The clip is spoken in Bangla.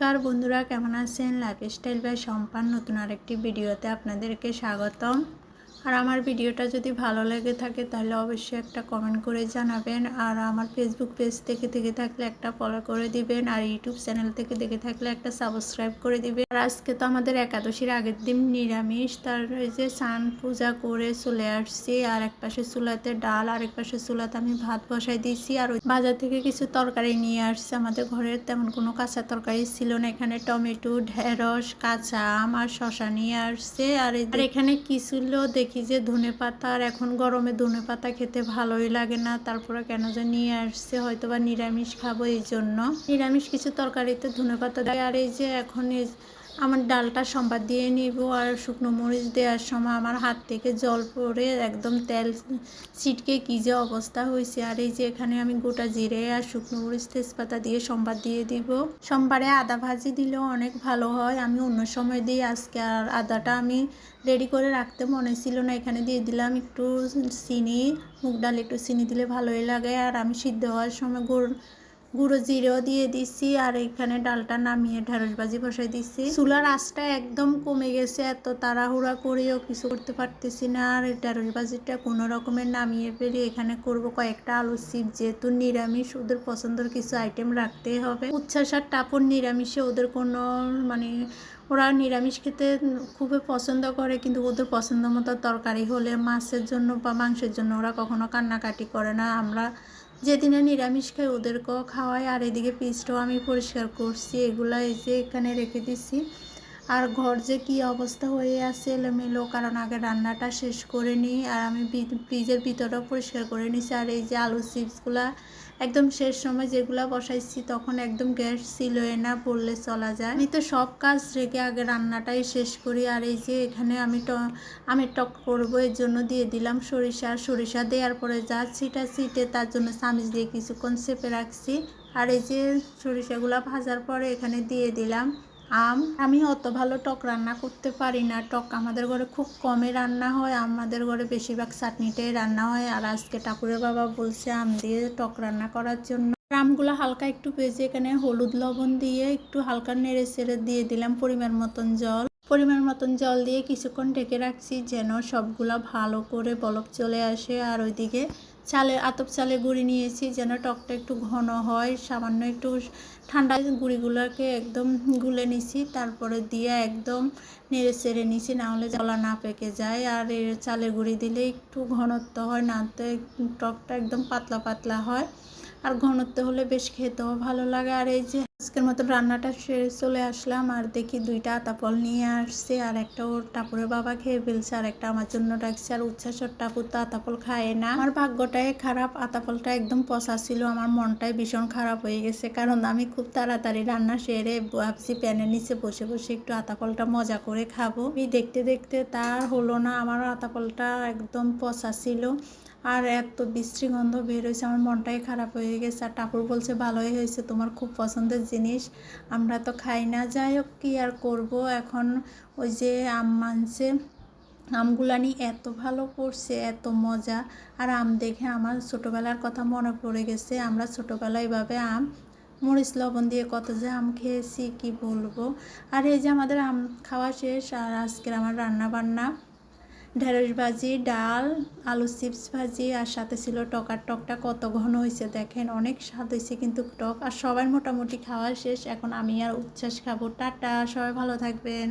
নমস্কার বন্ধুরা কেমন আছেন? লাইফস্টাইল বা সম্পান নতুন আরেকটি ভিডিওতে আপনাদেরকে স্বাগতম। আর আমার ভিডিওটা যদি ভালো লেগে থাকে তাহলে অবশ্যই একটা কমেন্ট করে জানাবেন। আর আমার ফেসবুক পেজ থেকে দেখে থাকলে একটা ফলো করে দিবেন। আর ইউটিউব চ্যানেল থেকে দেখে থাকলে একটা সাবস্ক্রাইব করে দিবেন। আর আজকে তো আমাদের একাদশীর আগের দিন নিরামিষ, তার যে স্নান পূজা করে চলে আসছি। আর এক পাশে চুলাতে ডাল আর এক পাশে চুলাতে আমি ভাত বসাই দিয়েছি। আর বাজার থেকে কিছু তরকারি নিয়ে আসছে। আমাদের ঘরের তেমন কোনো কাঁচা তরকারি ছিল না। এখানে টমেটো, ঢেঁড়স, কাঁচা আম আর শশা নিয়ে আসছে। আর এখানে কি ছিল দেখি যে ধনে পাতা আর এখন গরমে ধনে পাতা খেতে ভালোই লাগে না। তারপরে কেন যে নিয়ে আসছে হয়তো বা নিরামিষ খাব এই জন্য। নিরামিষ কিছু তরকারিতে ধনে পাতা দেয়। আর এই যে এখন আমার ডালটা সম্বাদ দিয়ে নিব আর শুকনো মরিচ দেওয়ার সময় আমার হাত থেকে জল পড়ে একদম তেল ছিটকে কী যে অবস্থা হয়েছে। আর এই যে এখানে আমি গোটা জিরে আর শুকনো মরিচ তেজপাতা দিয়ে সম্বাদ দিয়ে দিব। সোমবারে আদা ভাজি দিলেও অনেক ভালো হয়। আমি অন্য সময় দিই আজকে আর আদাটা আমি রেডি করে রাখতে মনে ছিল না। এখানে দিয়ে দিলাম একটু চিনি, মুগ ডাল একটু চিনি দিলে ভালোই লাগে। আর আমি সিদ্ধ হওয়ার সময় গুড় গুঁড়ো জিরেও দিয়ে দিছি আর এখানে ডালটা নামিয়ে ঢেঁড়স ভাজি বসাই দিছি। চুলার আঁচটা একদম কমে গেছে, এত তাড়াহুড়া করেও কিছু করতে পারতেছি না। আর ঢেঁড়স ভাজিটা কোনো রকমের নামিয়ে ফেলে এখানে করব কয়েকটা আলু চিপ যেহেতু নিরামিষ, ওদের পছন্দের কিছু আইটেম রাখতেই হবে। উচ্ছ্বাস আর টাপর নিরামিষে ওদের কোনো মানে ওরা নিরামিষ খেতে খুবই পছন্দ করে, কিন্তু ওদের পছন্দ মতো তরকারি হলে মাছের জন্য বা মাংসের জন্য ওরা কখনো কান্নাকাটি করে না। আমরা যেদিনে নিরামিষ খাই, ওদেরকেও খাওয়াই। আর এদিকে পিসটাও আমি পরিষ্কার করছি। এগুলো এই যে এখানে রেখে দিছি। আর ঘর যে কি অবস্থা হয়ে আছে এলোমেলো, কারণ আগে রান্নাটা শেষ করে নিই আর আমি ফ্রিজের ভিতরটাও পরিষ্কার করে নিছি আর এই যে আলু চিপসগুলা একদম শেষ সময় যেগুলা বসাইছি, তখন একদম গ্যাস ছিল না পড়লে চলা যায়। আমি তো সব কাজ রেখে আগে রান্নাটাই শেষ করি। আর এই যে এখানে আমি ট, আমি টক করব, এর জন্য দিয়ে দিলাম সরিষা। সরিষা দেওয়ার পরে যা ছিটা ছিটে তার জন্য চামিচ দিয়ে কিছুক্ষণ চেপে রাখছি। আর এই যে সরিষাগুলা ভাজার পরে এখানে দিয়ে দিলাম। আম? আমি অত ভালো টক রান্না করতে পারি না। টক আমাদের ঘরে খুব কমে রান্না হয়। আমাদের ঘরে বেশিরভাগ চাটনিটাই রান্না হয়। আর আজকে ঠাকুরের বাবা বলছে আম দিয়ে টক রান্না করার জন্য। আমগুলো হালকা একটু ভেজে এখানে হলুদ লবণ দিয়ে একটু হালকা নেড়ে চেড়ে দিয়ে দিলাম পরিমাণ মতন জল। পরিমাণ মতন জল দিয়ে কিছুক্ষণ ঢেকে রাখছি যেন সবগুলা ভালো করে বলক চলে আসে। আর ওইদিকে চালে, আতপ চালে গুঁড়ি নিয়েছি যেন টকটা একটু ঘন হয়, সামান্য একটু ঠান্ডা গুঁড়িগুলোকে একদম গুলে নিছি, তারপরে দিয়ে একদম নেড়ে চেড়ে নিছি নাহলে জলা না পেকে যায়। আর এর চালের গুঁড়ি দিলে একটু ঘনত্ব হয়, না তো টকটা একদম পাতলা পাতলা হয়। আর ঘনত্ব হলে বেশ খেতেও ভালো লাগে। আর এই যে আজকের মতো রান্নাটা সেরে চলে আসলাম। আর দেখি দুইটা আতাপল নিয়ে আসছে। আর একটা ওর টাপুরের বাবা খেয়ে ফেলছে। আর একটা আমার জন্য রাখছে আর উচ্ছ্বাসর টাপুর তো আতাপল খায় না। আমার ভাগ্যটাই খারাপ। আতাপলটা একদম পচা ছিল। আমার মনটাই ভীষণ খারাপ হয়ে গেছে। কারণ আমি খুব তাড়াতাড়ি রান্না সেরে ভাবছি প্যানের নিচে বসে বসে একটু আতাপলটা মজা করে খাব। আমি দেখতে দেখতে তার হলো না। আমার আতাপলটা একদম পচা ছিল। আর এত বিশ্রী গন্ধ বের হয়েছে, আমার মনটাই খারাপ হয়ে গেছে। আর ঠাকুর বলছে, ভালোই হয়েছে তোমার খুব পছন্দের জিনিস, আমরা তো খাই না। যাই হোক, কী আর করব? এখন ওই যে আম মানছে, আমগুলানি এত ভালো পড়ছে এত মজা। আর আম দেখে আমার ছোটোবেলার কথা মনে পড়ে গেছে। আমরা ছোটোবেলায় এভাবে আম, মরিচ, লবণ দিয়ে কত যে আম খেয়েছি, কি বলব? আর এই যে আমাদের আম খাওয়া শেষ, আর আজকের আমার রান্না বান্না ঢেঁড়স ভাজি, ডাল, আলু চিপস ভাজি, আর সাথে ছিল টকার টকটা কত ঘন হয়েছে দেখেন, অনেক স্বাদ হয়েছে কিন্তু টক, আর সবার মোটামুটি খাওয়া শেষ, এখন আমি আর উচ্ছ্বাস খাব। টাটা, সবাই ভালো থাকবেন।